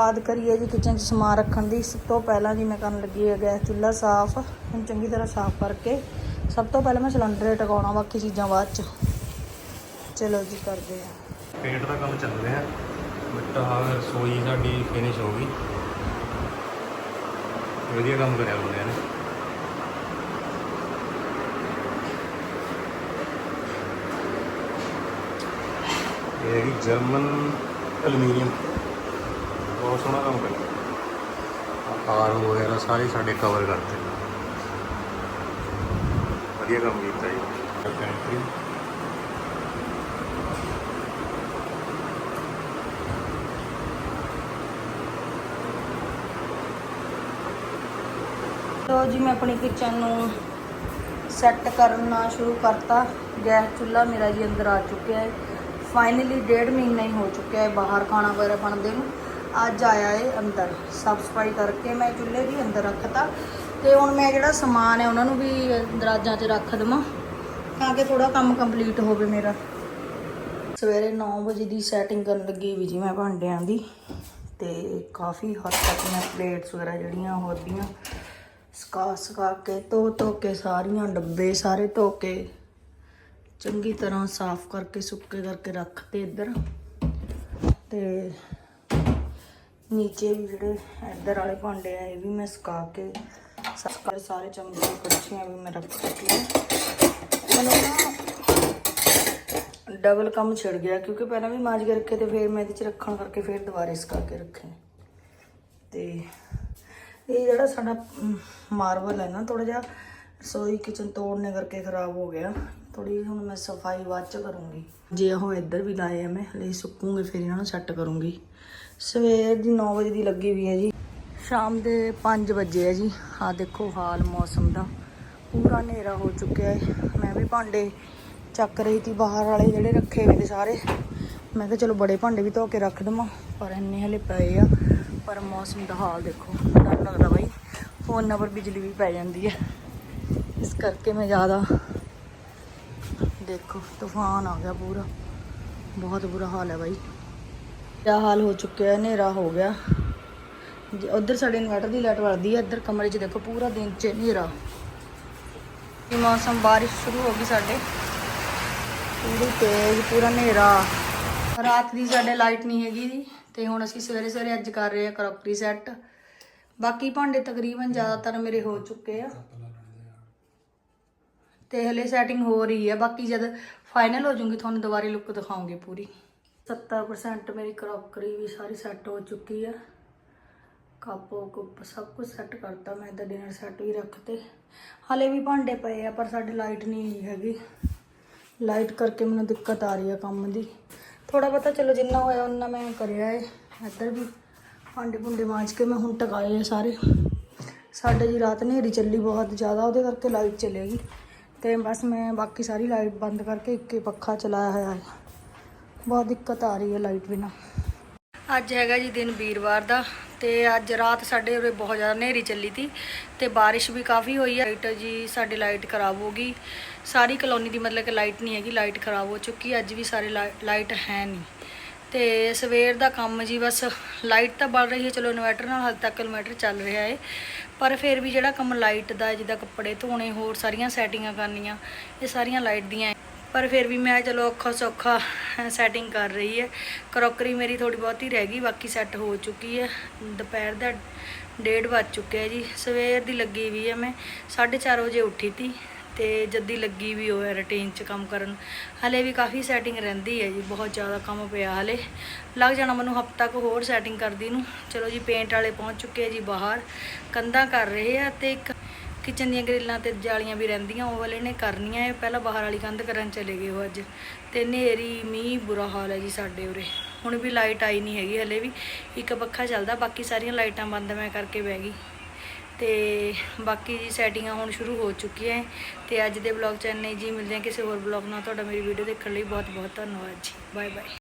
ਬਾਤ ਕਰੀਏ ਜੀ ਕਿਚਨ 'ਚ ਸਮਾਨ ਰੱਖਣ ਦੀ, ਸਭ ਤੋਂ ਪਹਿਲਾਂ ਜੀ ਮੈਂ ਕਰਨ ਲੱਗੀ ਹੈ ਗੈਸ ਚੁੱਲ੍ਹਾ ਸਾਫ਼। ਹੁਣ ਚੰਗੀ ਤਰ੍ਹਾਂ ਸਾਫ਼ ਕਰਕੇ ਸਭ ਤੋਂ ਪਹਿਲਾਂ ਮੈਂ ਸਿਲੰਡਰ ਟਿਕਾਉਣਾ, ਬਾਕੀ ਚੀਜ਼ਾਂ ਬਾਅਦ 'ਚ। ਚਲੋ ਜੀ, ਕਰਦੇ ਆ ਪੇਂਟ ਦਾ ਕੰਮ ਚੱਲ ਰਿਹਾ। ਬਟ ਆਹ ਰਸੋਈ ਸਾਡੀ ਫਿਨਿਸ਼ ਹੋ ਗਈ। ਵਧੀਆ ਕੰਮ ਕਰਿਆ ਬੰਦਿਆਂ ਨੇ। ਇਹ ਹੈਗੀ ਜਰਮਨ ਐਲੂਮੀਨੀਅਮ। ਬਹੁਤ ਸੋਹਣਾ ਕੰਮ ਕਰਿਆ ਆਕਾਰ ਵਗੈਰਾ ਸਾਰੇ ਸਾਡੇ ਕਵਰ ਕਰਤੇ ਵਧੀਆ ਕੰਮ ਕੀਤਾ ਜੀ। ਤੋ ਜੀ ਮੈਂ ਆਪਣੀ ਕਿਚਨ ਨੂੰ ਸੈੱਟ ਕਰਨਾ ਸ਼ੁਰੂ ਕਰਤਾ। ਗੈਸ ਚੁੱਲ੍ਹਾ ਮੇਰਾ ਜੀ ਅੰਦਰ ਆ ਚੁੱਕਿਆ ਹੈ। ਫਾਈਨਲੀ ਡੇਢ ਮਹੀਨਾ ਹੀ ਹੋ ਚੁੱਕਿਆ ਹੈ ਬਾਹਰ ਖਾਣਾ ਵਗੈਰਾ ਬਣਦੇ ਨੂੰ। ਅੱਜ ਆਇਆ ਏ ਅੰਦਰ। ਸਾਫ਼ ਸਫ਼ਾਈ ਕਰਕੇ ਮੈਂ ਚੁੱਲ੍ਹੇ ਵੀ ਅੰਦਰ ਰੱਖਤਾ। ਤੇ ਹੁਣ ਮੈਂ ਜਿਹੜਾ ਸਮਾਨ ਹੈ ਉਹਨਾਂ ਨੂੰ ਵੀ ਦਰਾਜਾਂ 'ਚ ਰੱਖ ਦੇਵਾਂ, ਤਾਂ ਕਿ ਥੋੜਾ ਕੰਮ ਕੰਪਲੀਟ ਹੋਵੇ ਮੇਰਾ। ਸਵੇਰੇ 9 ਵਜੇ ਦੀ ਸੈਟਿੰਗ ਕਰਨ ਲੱਗੀ ਵੀ ਜੀ ਮੈਂ ਭਾਂਡਿਆਂ ਦੀ, ਤੇ ਕਾਫੀ ਹੱਦ ਤੱਕ ਮੈਂ ਪਲੇਟਸ ਵਗੈਰਾ ਜਿਹੜੀਆਂ ਹੋਦੀਆਂ ਸਕਾ ਸਕਾ ਕੇ, ਧੋ ਧੋ ਕੇ ਸਾਰੀਆਂ, ਡੱਬੇ ਸਾਰੇ ਧੋ ਕੇ, ਚੰਗੀ ਤਰ੍ਹਾਂ ਸਾਫ਼ ਕਰਕੇ, ਸੁੱਕੇ ਕਰਕੇ ਰੱਖਤੇ ਇੱਧਰ। ਤੇ ਨੀਚੇ ਵੀ ਜਿਹੜੇ ਇੱਧਰ ਵਾਲੇ ਭਾਂਡੇ ਆ, ਇਹ ਵੀ ਮੈਂ ਸੁਕਾ ਕੇ ਸੁਕਾ ਸਾਰੇ ਚਮਚੇ ਕੜਛੀਆਂ ਵੀ ਮੈਂ ਰੱਖ ਦਿੱਤੀਆਂ ਮੈਨੂੰ ਨਾ ਡਬਲ ਕੰਮ ਛਿੜ ਗਿਆ, ਕਿਉਂਕਿ ਪਹਿਲਾਂ ਵੀ ਮਾਂਜ ਕੇ ਰੱਖੇ ਤੇ ਫਿਰ ਮੈਂ ਇਹਦੇ ਚ ਰੱਖਣ ਕਰਕੇ ਫਿਰ ਦੁਬਾਰੇ ਸੁਕਾ ਕੇ ਰੱਖੇ। ਤੇ ਇਹ ਜਿਹੜਾ ਸਾਡਾ ਮਾਰਬਲ ਹੈ ਨਾ ਥੋੜਾ ਜਿਹਾ ਰਸੋਈ ਕਿਚਨ ਤੋੜਨੇ ਕਰਕੇ ਖਰਾਬ ਹੋ ਗਿਆ। ਥੋੜੀ ਹੁਣ ਮੈਂ ਸਫ਼ਾਈ ਬਾਅਦ ਚ ਕਰੂੰਗੀ। ਜੇ ਉਹ ਇੱਧਰ ਵੀ ਲਾਏ ਆ ਮੈਂ, ਹਲੇ ਸੁੱਕੂਗੇ, ਫਿਰ ਇਹਨਾਂ ਨੂੰ ਸੈੱਟ ਕਰੂੰਗੀ। ਸਵੇਰ ਦੀ 9 ਵਜੇ ਦੀ ਲੱਗੀ ਵੀ ਹੈ ਜੀ। ਸ਼ਾਮ ਦੇ 5 ਵਜੇ ਹੈ ਜੀ। ਆ ਦੇਖੋ ਹਾਲ ਮੌਸਮ ਦਾ। ਪੂਰਾ ਹਨੇਰਾ ਹੋ ਚੁੱਕਿਆ ਹੈ। ਮੈਂ ਵੀ ਭਾਂਡੇ ਚੱਕ ਰਹੀ ਸੀ ਬਾਹਰ ਵਾਲੇ ਜਿਹੜੇ ਰੱਖੇ ਹੋਏ ਨੇ ਸਾਰੇ। ਮੈਂ ਕਿਹਾ ਚਲੋ ਬੜੇ ਭਾਂਡੇ ਵੀ ਧੋ ਕੇ ਰੱਖ ਦਵਾਂ, ਪਰ ਇੰਨੇ ਹਲੇ ਪਏ ਆ। ਪਰ ਮੌਸਮ ਦਾ ਹਾਲ ਦੇਖੋ, ਡਰ ਲੱਗਦਾ ਬਾਈ। ਫੋਨਾਂ ਪਰ ਬਿਜਲੀ ਵੀ ਪੈ ਜਾਂਦੀ ਹੈ। ਇਸ ਕਰਕੇ ਮੈਂ ਜ਼ਿਆਦਾ ਦੇਖੋ, ਤੂਫਾਨ ਆ ਗਿਆ ਪੂਰਾ। ਬਹੁਤ ਬੁਰਾ ਹਾਲ ਹੈ ਬਾਈ। ਕਿਆ ਹਾਲ ਹੋ ਚੁੱਕਿਆ ਹੈ? ਹਨੇਰਾ ਹੋ ਗਿਆ। ਜੇ ਉਧਰ ਸਾਡੇ ਇਨਵਰਟਰ ਦੀ ਲਾਈਟ ਵੜਦੀ ਹੈ, ਇੱਧਰ ਕਮਰੇ 'ਚ ਦੇਖੋ ਪੂਰਾ ਦਿਨ 'ਚ ਹਨੇਰਾ। ਇਹ ਮੌਸਮ, ਬਾਰਿਸ਼ ਸ਼ੁਰੂ ਹੋ ਗਈ ਸਾਡੇ। ਪੂਰੀ ਤੇਜ਼, ਪੂਰਾ ਹਨੇਰਾ। ਰਾਤ ਦੀ ਸਾਡੇ ਲਾਈਟ ਨਹੀਂ ਹੈਗੀ ਜੀ, ਤੇ ਹੁਣ ਅਸੀਂ ਸਵੇਰੇ ਸਵੇਰੇ ਅੱਜ ਕਰ ਰਹੇ ਆ ਕਰੋਕਰੀ ਸੈੱਟ ਬਾਕੀ ਭਾਂਡੇ ਤਕਰੀਬਨ ਜ਼ਿਆਦਾਤਰ ਮੇਰੇ ਹੋ ਚੁੱਕੇ ਆ। ਤੇ ਹਲੇ ਸੈਟਿੰਗ ਹੋ ਰਹੀ ਹੈ, ਬਾਕੀ ਜਦ ਫਾਈਨਲ ਹੋ ਜੂਗੀ ਤੁਹਾਨੂੰ ਦੁਬਾਰੇ ਲੁੱਕ ਦਿਖਾਉਂਗੇ ਪੂਰੀ। 70% ਮੇਰੀ ਕਰੋਕਰੀ ਵੀ ਸਾਰੀ ਸੈੱਟ ਹੋ ਚੁੱਕੀ ਹੈ ਕੱਪੋ ਕੁੱਪ ਸਭ ਕੁਝ ਸੈੱਟ ਕਰਤਾ ਮੈਂ ਤਾਂ ਡਿਨਰ ਸੈੱਟ ਵੀ ਰੱਖਤੇ ਹਲੇ ਵੀ ਭਾਂਡੇ ਪਏ ਆ ਪਰ ਸਾਡੇ ਲਾਈਟ ਨਹੀਂ ਹੈਗੀ। ਲਾਈਟ ਕਰਕੇ ਮੈਨੂੰ ਦਿੱਕਤ ਆ ਰਹੀ ਹੈ ਕੰਮ ਦੀ। ਥੋੜਾ ਬਹੁਤਾ ਚਲੋ ਜਿੰਨਾ ਹੋਇਆ ਉਹਨਾਂ ਮੈਂ ਕਰਿਆ ਹੈ ਇੱਧਰ ਵੀ ਭਾਂਡੇ ਭੁੰਡੇ ਮਾਂਜ ਕੇ ਮੈਂ ਹੁਣ ਟਕਾਏ ਆ ਸਾਰੇ। ਸਾਡੇ ਜੀ ਰਾਤ ਹਨੇਰੀ ਚੱਲੀ ਬਹੁਤ ਜ਼ਿਆਦਾ, ਉਹਦੇ ਕਰਕੇ ਲਾਈਟ ਚਲੇਗੀ। ਤੇ ਬਸ ਮੈਂ ਬਾਕੀ ਸਾਰੀ ਲਾਈਟ ਬੰਦ ਕਰਕੇ ਇੱਕ ਪੱਖਾ ਚਲਾਇਆ ਹੋਇਆ ਹੈ ਬਹੁਤ ਦਿੱਕਤ ਆ ਰਹੀ ਹੈ ਲਾਈਟ ਬਿਨਾ। ਅੱਜ ਹੈਗਾ ਜੀ ਦਿਨ ਵੀਰਵਾਰ ਦਾ ਤੇ ਅੱਜ ਰਾਤ ਸਾਡੇ ਉਰੇ ਬਹੁਤ ਜ਼ਿਆਦਾ ਹਨੇਰੀ ਚੱਲੀ ਤੀ ਤੇ ਬਾਰਿਸ਼ ਵੀ ਕਾਫੀ ਹੋਈ ਹੈ। ਲਾਈਟ ਜੀ, ਸਾਡੀ ਲਾਈਟ ਖਰਾਬ ਹੋ ਗਈ। ਸਾਰੀ ਕਲੋਨੀ ਦੀ ਮਤਲਬ ਕਿ ਲਾਈਟ ਨਹੀਂ ਹੈਗੀ, ਲਾਈਟ ਖਰਾਬ ਹੋ ਚੁੱਕੀ ਅੱਜ ਵੀ ਸਾਰੇ ਲਾਈਟ ਹੈ ਨਹੀਂ। ਤੇ ਸਵੇਰ ਦਾ ਕੰਮ ਜੀ ਬਸ ਲਾਈਟ ਤਾਂ ਬਲ ਰਹੀ ਹੈ, ਚਲੋ ਇਨਵਰਟਰ ਨਾਲ ਹਾਲ ਤੱਕ ਇਨਵਰਟਰ ਚੱਲ ਰਿਹਾ ਹੈ। ਪਰ ਫਿਰ ਵੀ ਜਿਹੜਾ ਕੰਮ ਲਾਈਟ ਦਾ ਜਿੱਦਾਂ ਕੱਪੜੇ ਧੋਣੇ, ਹੋਰ ਸਾਰੀਆਂ ਸੈਟਿੰਗਾਂ ਕਰਨੀਆਂ, ਇਹ ਸਾਰੀਆਂ ਲਾਈਟ ਦੀਆਂ ਹੈ। ਪਰ ਫਿਰ ਵੀ ਮੈਂ ਚਲੋ ਔਖਾ ਸੌਖਾ ਸੈਟਿੰਗ ਕਰ ਰਹੀ ਹੈ। ਕਰੋਕਰੀ ਮੇਰੀ ਥੋੜੀ ਬਹੁਤੀ ਰਹਿ ਗਈ, ਬਾਕੀ ਸੈੱਟ ਹੋ ਚੁੱਕੀ ਹੈ। ਦੁਪਹਿਰ ਦਾ ਡੇਢ ਵੱਜ ਚੁੱਕਿਆ ਜੀ। ਸਵੇਰ ਦੀ ਲੱਗੀ ਵੀ ਹੈ ਮੈਂ 4:30 ਵਜੇ ਉੱਠੀ ਤੀ ਤੇ ਜੱਦੀ ਲੱਗੀ ਵੀ ਹੋਇਆ ਰੁਟੀਨ 'ਚ ਕੰਮ ਕਰਨ। ਹਲੇ ਵੀ ਕਾਫੀ ਸੈਟਿੰਗ ਰਹਿੰਦੀ ਹੈ ਜੀ, ਬਹੁਤ ਜ਼ਿਆਦਾ ਕੰਮ ਪਿਆ ਹਲੇ। ਲੱਗ ਜਾਣਾ ਮੈਨੂੰ ਹਫਤਾ ਕੁ ਹੋਰ ਸੈਟਿੰਗ ਕਰਦੀ ਨੂੰ। ਚਲੋ ਜੀ ਪੇਂਟ ਵਾਲੇ ਪਹੁੰਚ ਚੁੱਕੇ ਆ ਜੀ ਬਾਹਰ। ਕੰਧਾਂ ਕਰ ਰਹੇ ਆ ਤੇ ਇੱਕ ਕਿਚਨ ਦੀਆਂ ਗ੍ਰਿਲਾਂ ਤੇ ਜਾਲੀਆਂ ਵੀ ਰਹਿੰਦੀਆਂ, ਉਹ ਵਾਲੇ ਨੇ ਕਰਨੀਆਂ, ਇਹ ਪਹਿਲਾਂ ਬਾਹਰ ਵਾਲੀ ਕੰਧ ਕਰਨ ਚਲੇ ਗਏ ਉਹ ਅੱਜ। ਤੇ ਹਨੇਰੀ ਮੀਂਹ, ਬੁਰਾ ਹਾਲ ਹੈ ਜੀ ਸਾਡੇ ਉਰੇ। ਹੁਣ ਵੀ ਲਾਈਟ ਆਈ ਨਹੀਂ ਹੈਗੀ ਹਲੇ ਵੀ, ਇੱਕ ਪੱਖਾ ਚੱਲਦਾ, ਬਾਕੀ ਸਾਰੀਆਂ ਲਾਈਟਾਂ ਬੰਦ ਮੈਂ ਕਰਕੇ ਬਹਿ ਗਈ। ਤੇ ਬਾਕੀ ਜੀ ਸੈਟਿੰਗਾਂ ਹੁਣ ਸ਼ੁਰੂ ਹੋ ਚੁੱਕੀਆਂ ਹੈ ਤੇ ਅੱਜ ਦੇ ਵਲੌਗ ਚ ਇੰਨੇ ਜੀ, ਮਿਲਦੇ ਹਾਂ ਕਿਸੇ ਹੋਰ ਵਲੌਗ ਨਾਲ। ਤੁਹਾਡਾ ਮੇਰੀ ਵੀਡੀਓ ਦੇਖਣ ਲਈ ਬਹੁਤ ਬਹੁਤ ਧੰਨਵਾਦ ਜੀ। Bye bye